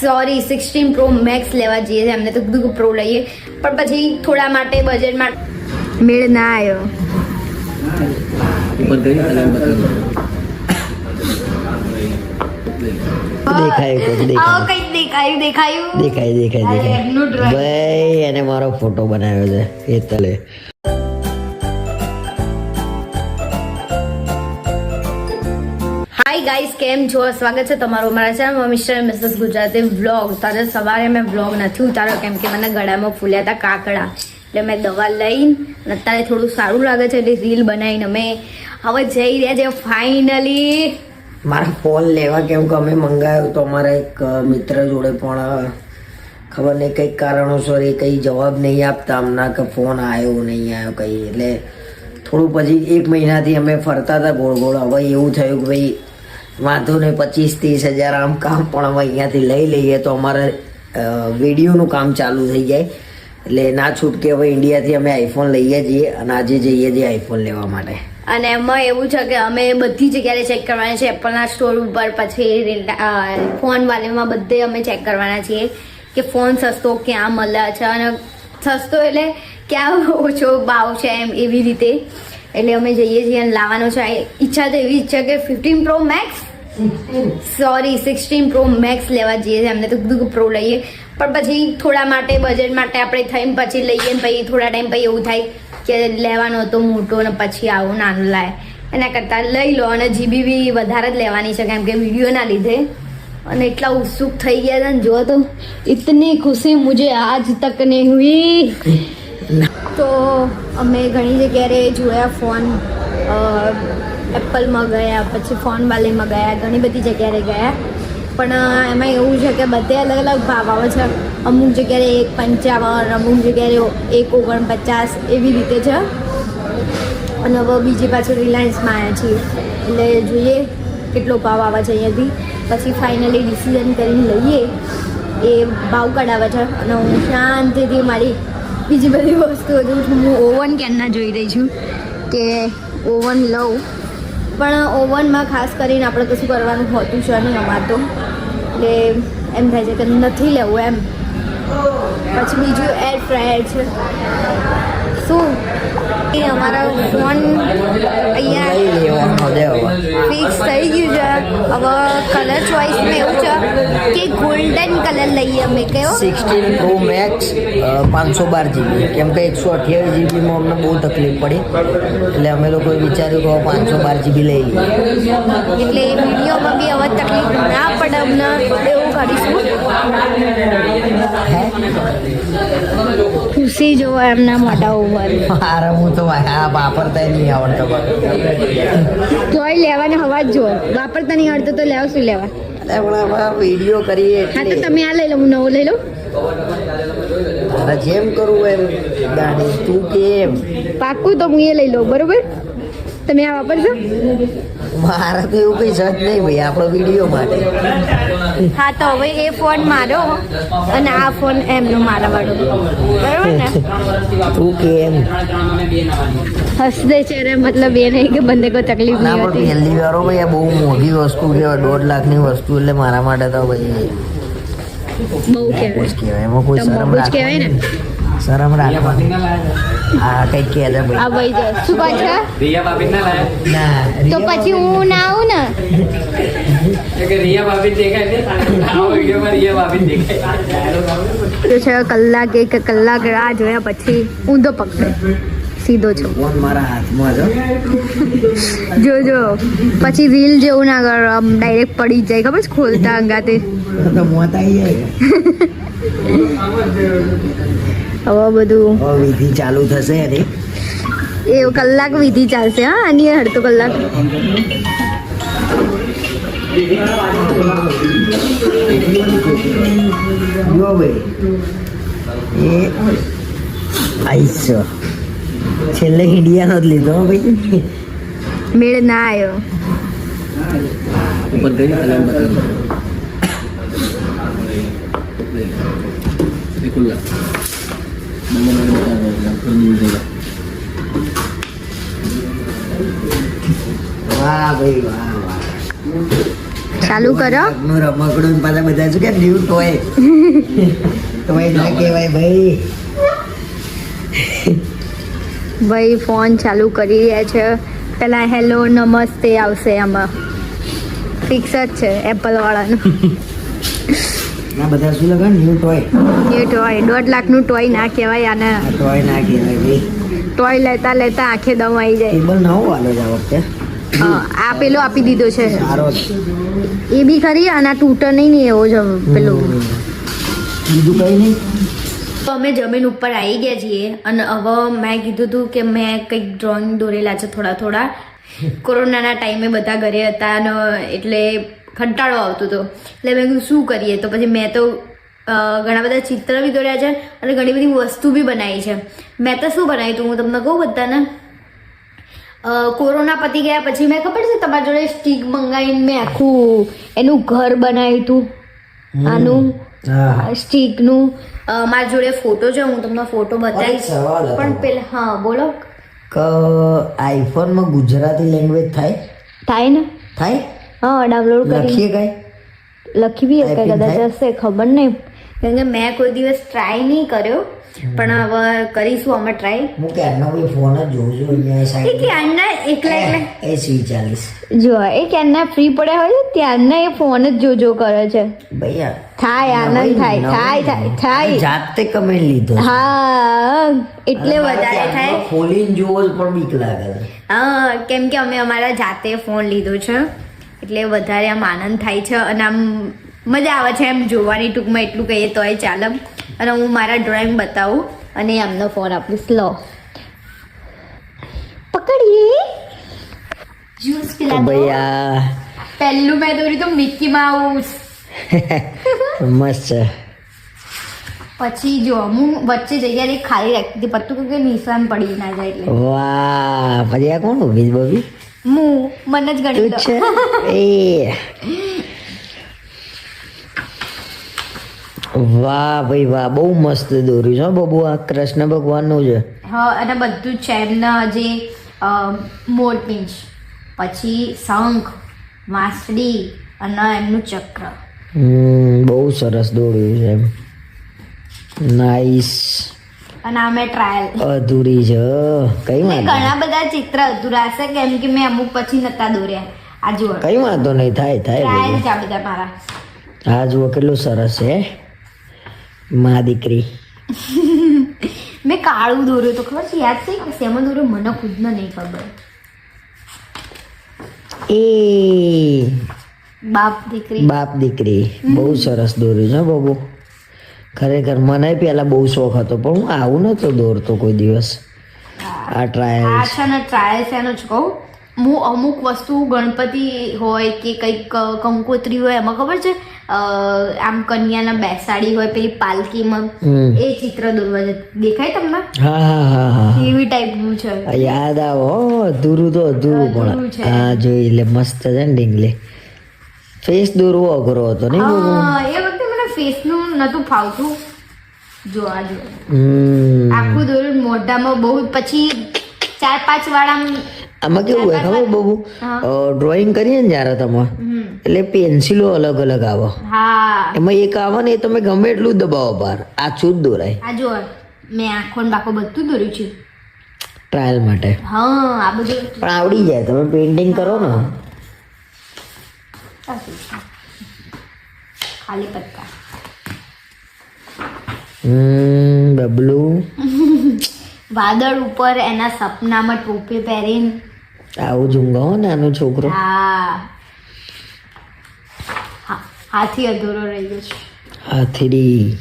Sorry sixteen pro max લેવા જઈએ છીએ. એમને તો કીધું પ્રો લઈએ. પણ પછી થોડા માટે બજેટ માટે મેળ ના આવ્યો દેખાયું દેખાયું. દેખાયું દેખાય. દેખાય દેખાય ભાઈ એને મારો ફોટો બનાવ્યો છે. એ તલે હાય ગાઈસ કેમ છો? સ્વાગત છે તમારું મારા ચેનલમાં મિસ્ટર મિસિસ ગુજરાતી વ્લોગ તારે સવારે મેં વ્લોગ નથી ઉતાર્યો, કેમ કે મને ગળામાં ફૂલ્યા હતા કાકડા. એટલે મેં દવા લઈને અત્યારે થોડું સારું લાગે છે, એટલે રીલ બનાવીને અમે હવે જઈ રહ્યા છે ફાઇનલી મારા ફોન લેવા કેમ કે અમે મંગાવ્યો તો અમારા એક મિત્ર જોડે પણ ખબર નહીં કંઈક કારણોસર એ કંઈ જવાબ નહીં આપતા. હમણાં કે ફોન આવ્યો નહીં આવ્યો કંઈ. એટલે થોડું પછી એક મહિનાથી અમે ફરતા હતા ગોળ ગોળ. હવે એવું થયું કે ભાઈ વાંધો નહીં, પચીસ ત્રીસ હજાર આમ કામ પણ અમે અહીંયાથી લઈ લઈએ તો અમારે વિડીયોનું કામ ચાલુ થઈ જાય. એટલે ના છૂટકે હવે ઇન્ડિયાથી અમે આઈફોન લઈએ છીએ અને આજે જઈએ છીએ આઈફોન લેવા માટે. અને એમાં એવું છે કે અમે બધી જગ્યાએ ચેક કરવાના છે, એપલના સ્ટોર ઉપર, પછી ફોન વાલેમાં બધે અમે ચેક કરવાના છીએ કે ફોન સસ્તો ક્યાં મળે છે અને સસ્તો એટલે ક્યાં ઓછો ભાવ છે એમ એવી રીતે. એટલે અમે જઈએ છીએ અને લાવવાનો છે. ઈચ્છા તો એવી ઈચ્છા કે fifteen pro max sorry sixteen pro max લેવા જઈએ છીએ. એમને તો કીધું પ્રો લઈએ. પણ પછી થોડા માટે બજેટ માટે આપણે થઈને પછી લઈએ ને પછી થોડા ટાઈમ પછી એવું થાય કે લેવાનો હતો મોટો ને પછી આવું નાનું લાય. એના કરતાં લઈ લો અને જીબી બી વધારે જ લેવાની છે કેમ કે વિડીયોના લીધે. અને એટલા ઉત્સુક થઈ ગયા હતા ને જો તો. ઇતની ખુશી મુજે આજ તક નહીં હુઈ. તો અમે ઘણી જગ્યાએ જોયા ફોન એપલમાં ગયા, પછી ફોન વાલેમાં ગયા, ઘણી બધી જગ્યાએ ગયા. પણ એમાં એવું છે કે બધે અલગ અલગ ભાવ આવે છે. અમુક જગ્યાએ એક પંચાવન, અમુક જગ્યાએ એક ઓગણપચાસ એવી રીતે છે. અને હવે બીજી પાછું રિલાયન્સમાં આવ્યા છીએ. એટલે જોઈએ કેટલો ભાવ આવે છે અહીંયાથી. પછી ફાઇનલી ડિસિઝન કરીને લઈએ. એ ભાવ કઢાવે છે. અને હું શાંતિથી મારી બીજી બધી વસ્તુઓ જોઉં છું. હું ઓવન કેમના જોઈ રહી છું કે ઓવન લઉં. પણ ઓવનમાં ખાસ કરીને આપણે કશું કરવાનું હોતું છે નહીં અમારે તો. એટલે એમ થાય છે કે નથી લેવું એમ. પછી બીજું એર ફ્રાયર છે. શું? એ અમારા ફોન અહીંયા ફિક્સ થઈ ગયું છે. હવે કલર ચોઈસમાં એવું છે કે ગોલ્ડન કલર લઈએ અમે કયો સિક્સટીન પ્રો મેક્સ પાંચસો બાર જીબી કેમ કે એકસો અઠ્યાવીસ જીબીમાં અમને બહુ તકલીફ પડી. એટલે અમે લોકોએ વિચાર્યું કે પાંચસો બાર જીબી લઈ લઈએ. એટલે વિડીયોમાં બી હવે તકલીફ ના પડે અમને એવું કરીશું. ખુશી જો એમના મોઢા ઉપર. અરે હું તો આ વાપરતા નહીં આવડતો જોઈ લેવાને હવા જ વાપરતા નહીં આવડતો તો લેવા શું લેવા? પણ વીડિયો કરીએ હા તો તમે આ લઈ લો હું નવો લઈ લઉં. જેમ કરવું એમ. દાડી તું કેમ? પાક્કું તો હું એ લઈ લઉં બરોબર? તમે આ વાપરશો? મારે તો એવું કઈ જત નહીં ભાઈ આપણો વીડિયો માટે. હા તો હવે એ ફોન મારો અને આ ફોન એમનો મારા વાળો. બરાબર ને? તું એમ. હસદે ચહેરે મતલબ એ નહીં કે બંને કોઈ તકલીફ ના હતી. પહેલી વારો ભાઈ આ બહુ મોંઘી વસ્તુ કહેવાય દોઢ લાખની વસ્તુ એટલે મારા માટે તો ભાઈ બહુ કહેવાય. એમાં કોઈ શરમ રાખે ને. શરમ રાખવાની હા કઈ કે છે આ ભાઈ ભાઈ જો શું કહો છો? રિયા ભાભી ના લાયા? ના તો પછી હું ના આવું ને? કે રિયા ભાભી દેખાય છે? આ વિડીયોમાં રિયા ભાભી દેખાય. તો છે કલાક એક કલાક રાહ જોયા પછી ઊંધો પકડે. સીધો છો. મારા હાથમાં જો જો. પછી રીલ જેવું ના કરો આમ ડાયરેક્ટ પડી જાય. ખબર છે ખોલતા અંગાતે? તો મોત આવી જાય. હવે બધું વિધિ ચાલુ થશે અરે એ કલાક વિધિ ચાલશે હા આની અડધો કલાક. જો ભાઈ. એ આઈસ. છેલ્લે હિડિયા જ લીધો ભાઈ. મેળ ના આવ્યો ઉપર ગઈ બતાવી ખુલ્લા મને બતાવો વાહ ભાઈ વાહ વાહ ચાલુ કરો. રમકડું પાછા બધા શું કે ન્યુ ટોય ટોય ના કહેવાય ભાઈ. ભાઈ ફોન ચાલુ કરી રહ્યા છે. પેલા હેલો નમસ્તે આવશે આમાં. ફિક્સ જ છે એપલ વાળાનું. આ બધા શું લગાડ ન્યુ ટોય એ ટોય દોઢ લાખનું ટોય ના કહેવાય આને. ટોય ના કહેવાય ભાઈ. ટોય લેતા લેતા આંખે દમ આવી જાય. ટેબલ નવો વાલો જ આ વખતે. આ પેલો આપી દીધો છે. સારો એ બી ખરી આના તૂટે નહીં ને એવો જ પેલું. બીજું કઈ નહીં? તો અમે જમીન ઉપર આવી ગયા છીએ અને હવે મેં કીધું હતું કે મેં કંઈક ડ્રોઈંગ દોરેલા છે થોડા થોડા. કોરોનાના ટાઈમે બધા ઘરે હતા અને એટલે કંટાળો આવતો હતો. એટલે મેં કીધું શું કરીએ? તો પછી મેં તો ઘણા બધા ચિત્ર બી દોર્યા છે અને ઘણી બધી વસ્તુ બી બનાવી છે. મેં તો શું બનાવ્યું હતું હું તમને કહું બધાને. કોરોના પતી ગયા પછી મેં ખબર છે તમારી જોડે સ્ટીક મંગાવીને મેં આખું એનું ઘર બનાવ્યું હતું આનું? સ્ટીકનું? મારી જોડે ફોટો છે હું તમને ફોટો બતાવીશ. પણ પેલા હા બોલો. આઈફોનમાં ગુજરાતી લેંગ્વેજ થાય? થાય ને? થાય? હા ડાઉનલોડ કરી. લખીએ કઈ? લખી બી હશે કદાચ? હશે ખબર નહીં. કેમ કે મેં કોઈ દિવસ ટ્રાય નહીં કર્યો પણ હવે કરીશું અમે ટ્રાય હું ક્યારનો કોઈ ફોન જ જોઉં છું અહીંયા સાઈડ કે ક્યારના એકલા એકલા. એ સી ચાલીસ. જો એ ક્યારના ફ્રી પડ્યા હોય ત્યારના એ ફોન જ જોજો કરે છે. ભૈયા થાય આનંદ થાય થાય થાય થાય. જાતે કમેન્ટ લીધો હા એટલે વધારે થાય. ખોલીને જોવો પણ બીક લાગે હા કેમ કે અમે અમારા જાતે ફોન લીધો છે. એટલે વધારે આમ આનંદ થાય છે અને આમ મજા આવે છે એમ જોવાની ટૂંકમાં એટલું કહીએ તોય ચાલે. અને હું મારા ડ્રોઈંગ બતાવું અને એમનો ફોન આપીશ. લો. પકડીએ. જ્યુસ આ પહેલું મેં દોર્યું તો મિકી માઉસ મસ્ત છે. પછી જો હું વચ્ચે જગ્યાએ ખાલી રાખતી હતી પત્તું કે નિશાન પડી ના જાય એટલે. વાહ પછી આ કોણ ઊભી બબી? હું મને જ ગણી છે? એ. વાહ ભાઈ વાહ બહુ મસ્ત દોર્યું છે બબુ આ કૃષ્ણ ભગવાનનું છે. હા અને બધું છે એમના જે અ, મોરપીંછ પછી શંખ વાંસળી અને એમનું ચક્ર. હમ બહુ સરસ દોર્યું છે નાઈસ અને અમે ટ્રાયલ અધૂરી છે. કઈ વાંધો ઘણા બધા ચિત્ર અધૂરા છે કેમ કે મેં અમુક પછી નતા દોર્યા. આ જુઓ. કઈ વાંધો નહીં થાય થાય ટ્રાયલ છે બધા મારા. આ જુઓ કેટલું સરસ છે. મા દીકરી. મેં કાળું દોર્યું તો ખબર છે? યાદ છે કે શેમાં દોર્યું? મને ખુદને નહીં ખબર. એ બાપ દીકરી. બાપ દીકરી. બહુ સરસ દોર્યું છે બબુ. ખરેખર મને પહેલા બહુ શોખ હતો પણ હું આવું નતો દોરતો કોઈ દિવસ. આ ટ્રાયલ આ છે ને ટ્રાયલ છે એનો જ કહું. હું અમુક વસ્તુ ગણપતિ હોય કે કંઈક કંકોત્રી હોય એમાં ખબર છે? આમ કન્યાના બેસાડી હોય પેલી પાલકીમાં. એ ચિત્ર દોરવા દેખાય તમને? હા હા હા હા એવી ટાઈપનું છે. યાદ આવો અધૂરું તો અધૂરું પણ. છે. હા જોઈ લે મસ્ત છે ને ડીંગલી ફેસ દોરવો અઘરો હતો નહીં એ ફેસનું નતું ફાવતું. જો આ જો આખું દોર્યું મોઢામાં બહુ પછી ચાર પાંચ વાળા આમાં કેવું હોય ખબર? બહુ ડ્રોઈંગ કરીએ ને જ્યારે તમે એટલે પેન્સિલો અલગ અલગ આવે. હા. એમાં એક આવે ને એ તમે ગમે એટલું દબાવો બહાર. આછું જ દોરાય. આ જો મેં આંખો ને બાકો બધું દોર્યું છે. ટ્રાયલ માટે. હા આ બધું પણ આવડી જાય. તમે પેઇન્ટિંગ કરો ને. ખાલી પત્તા. બબલું વાદળ ઉપર એના સપનામાં ટોપી પહેરીને. આવું જુંગો નાનો છોકરો. હા. હાથી અધૂરો રહી ગયો છે. હાથીડી.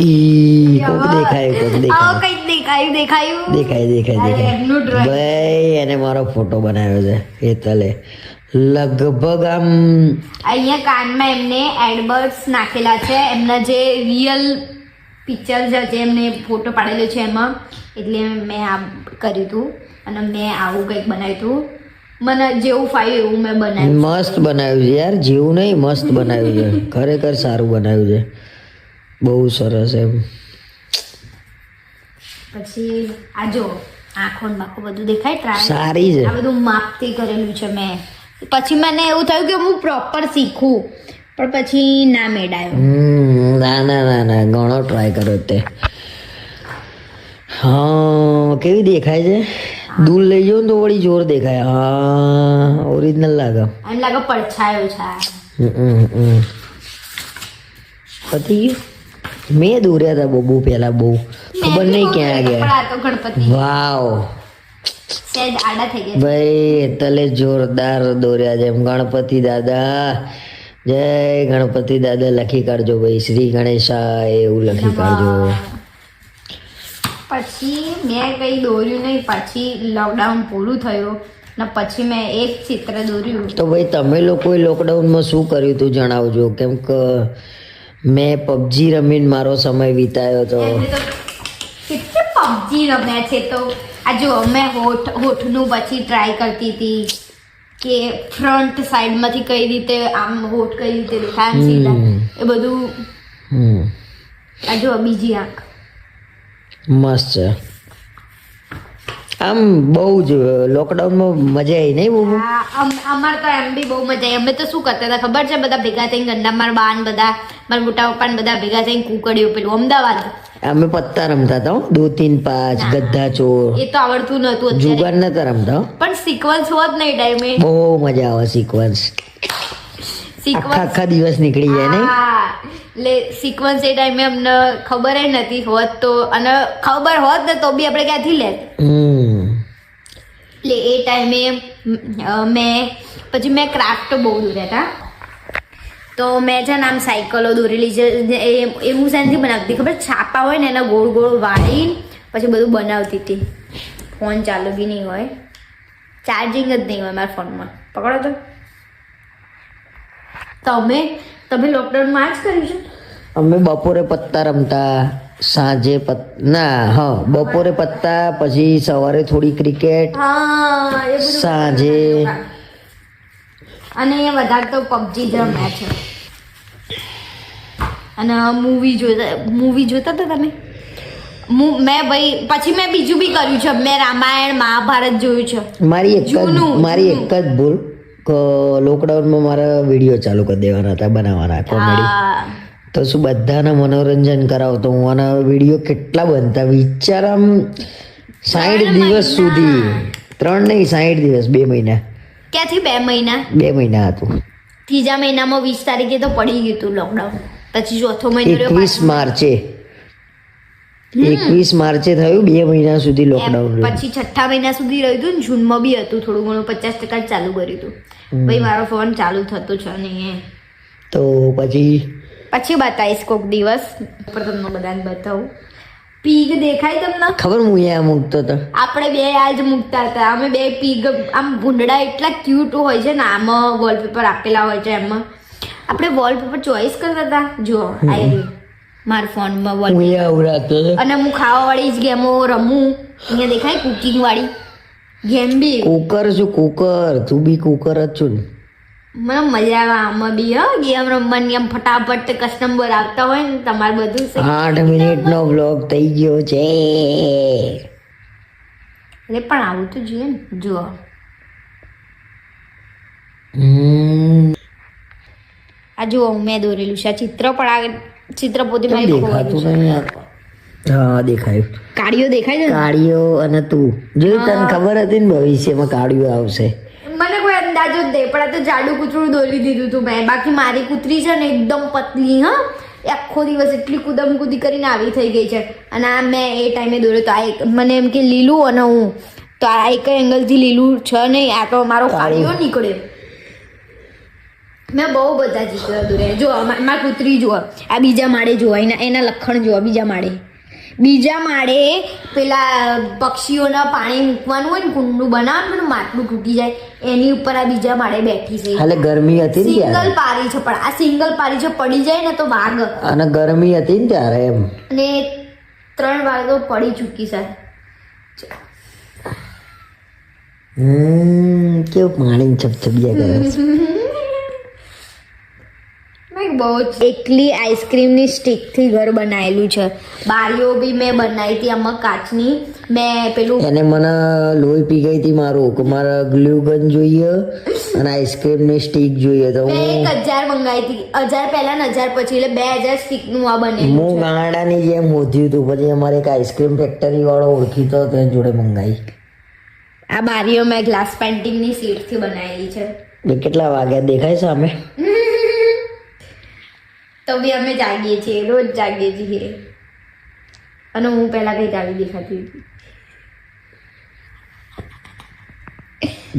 ઈ કોક દેખાય કોક દેખાય. દેખાયું દેખાયું. દેખાય દેખાય દેખાય. ભાઈ એને મારો ફોટો બનાવ્યો છે હેતલે. લગભગ આમ અહીંયા કાનમાં એમને એડબર્ટ્સ નાખેલા છે. એમના જે રિયલ પિક્ચર છે જે એમને ફોટો પાડેલો છે એમાં. એટલે મેં આ કર્યું હતું અને મેં આવું કંઈક બનાવ્યું હતું મને જેવું ફાવ્યું એવું મેં બનાવ્યું. મસ્ત બનાવ્યું છે યાર જેવું નહીં મસ્ત બનાવ્યું છે. ખરેખર સારું બનાવ્યું છે. બહુ સરસ એમ. પછી આ જો આંખો બાખો બધું દેખાય સારી છે. આ બધું માપથી કરેલું છે મેં. પછી મને એવું થયું કે હું પ્રોપર શીખું. પણ પછી ના મેળાયો. ના ના ના ના ઘણો ટ્રાય કર્યો તે. હા કેવી દેખાય છે? દૂર લઈ ને તો વળી જોર દેખાય. હા ઓરિજિનલ લાગે. એમ લાગે પડછાયો છે. પતી ગયું? મેં દોર્યા હતા બહુ પહેલા બહુ. ખબર નહીં ક્યાં ગયા. વાવ સહેજ આડા થઈ ગયા ભાઈ તલે જોરદાર દોર્યા છે. ગણપતિ દાદા. જય ગણપતિ દાદા લખી કાઢજો ભાઈ. શ્રી ગણેશાય એવું લખી કાઢજો. પછી મેં કંઈ દોર્યું નહીં. પછી લોકડાઉન પૂરું થયું ને પછી મેં એક ચિત્ર દોર્યું. તો ભાઈ તમે લોકોએ લોકડાઉનમાં શું કર્યું હતું જણાવજો? કેમ કે મેં પબજી રમીને મારો સમય વિતાયો હતો તો પબજી રમ્યા છે તો? આ જો મેં હોઠ હોઠનું પછી ટ્રાય કરતી હતી કે ફ્રન્ટ સાઈડમાંથી કઈ રીતે આમ હોઠ કઈ રીતે દેખાય સીધા એ બધું આ જો બીજી આંખ. મસ્ત છે. આમ બહુ જ લોકડાઉનમાં મજા આવી નહીં બહુ? અમારે તો એમ બી બહુ મજા આવી અમે તો શું કરતા હતા ખબર છે? બધા ભેગા થઈને ગંડા મારા બાન બધા મારા મોટા પપ્પા બધા ભેગા થઈને કુકડીઓ પેલું અમદાવાદ અમે પત્તા રમતા હતા. દો તીન પાંચ ગદ્દા ચોર. એ તો આવડતું નતું જુગાર નતા રમતા પણ સિક્વન્સ હોત નહીં ટાઈમે બહુ મજા આવે સિક્વન્સ આખા સિક્વન્સ આખા દિવસ નીકળી જાય નહીં? લે સિક્વન્સ એ ટાઈમે અમને ખબર જ નથી હોત તો અને ખબર હોત ને તો બી આપણે ક્યાંથી લેત હમ. એટલે એ ટાઈમે મેં પછી મેં ક્રાફ્ટ બહુ દૂર હતા. તો મેં છે ને આમ સાયકલો દોરેલી છે. એ હું શેનાથી બનાવતી ખબર છાપા હોય ને એના ગોળ ગોળ વાળીને પછી બધું બનાવતી હતી. ફોન ચાલુ બી નહીં હોય. ચાર્જિંગ જ નહીં હોય મારા ફોનમાં. પકડો તો. તમે? તમે લોકડાઉનમાં જ કર્યું છે? અમે બપોરે પત્તા રમતા સાંજે પત ના હા બપોરે પત્તા પછી સવારે થોડી ક્રિકેટ હા સાંજે અને એ વધારે તો પબજી જ રમ્યા છે. અને મૂવી જોતા મૂવી જોતા હતા તમે? મુ- મેં ભાઈ પછી મેં બીજું બી કર્યું છે. મેં રામાયણ મહાભારત જોયું છે. મારી એક મારી એક જ ભૂલ લોકડાઉનમાં મારા વીડિયો ચાલુ કરી દેવાના હતા બનાવવાના કોમેડી તો શું બધાને મનોરંજન કરાવતો હું અને વીડિયો કેટલા બનતા? વિચાર આમ સાઠ દિવસ સુધી. ત્રણ નહીં સાઠ દિવસ બે મહિના. ક્યાંથી? બે મહિના. બે મહિના હતું. ત્રીજા મહિનામાં વીસ તારીખે તો પડી ગયું હતું લોકડાઉન પછી ચોથો મહિનો એકવીસ માર્ચે. એકવીસ માર્ચે થયું બે મહિના સુધી લોકડાઉન પછી છઠ્ઠા મહિના સુધી રહ્યું હતું ને જૂનમાં બી હતું થોડું ઘણું પચાસ ટકા ચાલુ કર્યું હતું. ભાઈ મારો ફોન ચાલુ થતો છે નહીં તો પછી? પછી બતાવીશ કોઈક દિવસ. પર તમને બધાને બતાવું. પીગ દેખાય તમને? ખબર હું એ મૂકતો હતો. આપણે બે આજ મૂકતા હતા. અમે બે પીગ આમ ભૂંડડા એટલા ક્યુટ હોય છે ને આમાં વોલપેપર આપેલા હોય છે એમાં. આપણે વોલપેપર ચોઈસ કરતા હતા. જો આવી મારા ફોનમાં હું વોલ અહીંયા આવું રાખતો હતો. અને હું ખાવાવાળી જ ગેમો રમું. અહીંયા દેખાય કુકિંગ વાળી. ગેમ બી. કુકર છું કુકર તું બી કુકર જ છું ને. મને મજા આવે આમાં બી હો ગેમ રમવાની આમ ફટાફટ કસ્ટમર આવતા હોય ને તમારે બધું આઠ મિનિટનો બ્લોગ થઈ ગયો છે. એટલે પણ આવું તો જોઈએ ને જુઓ. આ જુઓ મેં દોરેલું છે. આ ચિત્ર પણ આ ચિત્ર પોતે મારી દેખાતું. નહીં હા દેખાયું. કાળીઓ દેખાય છે ને? કાળીઓ અને તું. જોયું તને ખબર હતી ને ભવિષ્યમાં કાળીઓ આવશે. અંદાજો જ દે પણ આ તો જાડુ કૂતરું દોરી દીધું હતું મેં. બાકી મારી કૂતરી છે ને એકદમ પતલી હા. આખો દિવસ એટલી કૂદમ કૂદી કરીને આવી થઈ ગઈ છે. અને આ મેં એ ટાઈમે દોર્યો તો આ એક મને એમ કે લીલું અને હું. તો આ એક એંગલથી લીલું છે નહીં આ તો મારો ફાળીઓ નીકળ્યો. મેં બહુ બધા ચિત્ર દોર્યા. જો મારા મારી કૂતરી જુઓ. આ બીજા માળે જોવા એના એના લખણ જુઓ બીજા માળે. બીજા માળે પેલા પક્ષીઓના પાણી મૂકવાનું હોય ને કુંડું બનાવવાનું પણ માટલું તૂટી જાય. એની ઉપર આ બીજા માળે બેઠી છે. હાલે ગરમી હતી ને સિંગલ પારી છે પણ આ સિંગલ પારી છે પડી જાય ને તો વાગ અને ગરમી હતી ને ત્યારે એમ? અને ત્રણ વાર તો પડી ચૂકી છે. હમ કેવું પાણી છે મેં બહુ જ એકલી આઈસ્ક્રીમની સ્ટીકથી ઘર બનાવેલું છે. બારીઓ બી મેં બનાવી હતી આમાં કાચની. મેં પેલું અને મને લોહી પી ગઈ હતી મારું કે મારે ગ્લુગન જોઈએ અને આઈસ્ક્રીમની સ્ટીક જોઈએ તો હું એક હજાર મંગાવી હતી. હજાર પહેલા ને હજાર પછી એટલે બે હજાર સ્ટીકનું આ બને હું ગાંડાની જેમ હોધ્યું હતું. પછી અમારે એક આઈસ્ક્રીમ ફેક્ટરી વાળો ઓળખીતો તો જોડે મંગાવી આ બારીઓ મેં ગ્લાસ પેન્ટિંગની સીટથી બનાવેલી છે. કેટલા વાગ્યા? દેખાય સામે? તો બી અમે જાગીએ છીએ રોજ જાગીએ છીએ. અને હું પહેલાં કઈ આવી દેખાતી હતી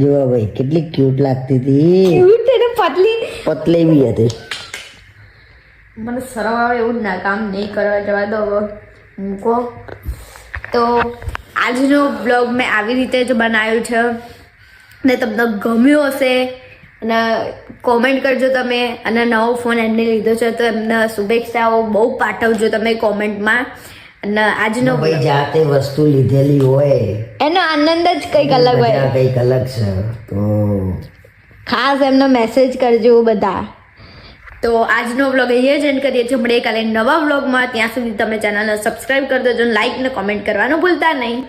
જોવા ભાઈ કેટલી ક્યુટ લાગતી હતી. એવું તેને પતલી. પતલી બી હતી. મને શરમ આવે એવું ના કામ નહીં કરવા જવા દો મૂકો. તો આજનો બ્લોગ મેં આવી રીતે જ બનાવ્યો છે. ને તમને ગમ્યો હશે અને કોમેન્ટ કરજો તમે. અને નવો ફોન એમને લીધો છે તો એમને શુભેચ્છાઓ બહુ પાઠવજો તમે કોમેન્ટમાં અને આજનો ભાઈ જાતે વસ્તુ લીધેલી હોય. એનો આનંદ જ કંઈક અલગ હોય. કંઈક અલગ છે. તો ખાસ એમનો મેસેજ કરજો બધા. તો આજનો વ્લોગ અહીંયા જ એન્ડ કરીએ છીએ. મળીએ કાલે નવા વ્લોગમાં ત્યાં સુધી તમે ચેનલને સબસ્ક્રાઈબ કરી દેજો લાઈક ને કોમેન્ટ કરવાનું ભૂલતા નહીં.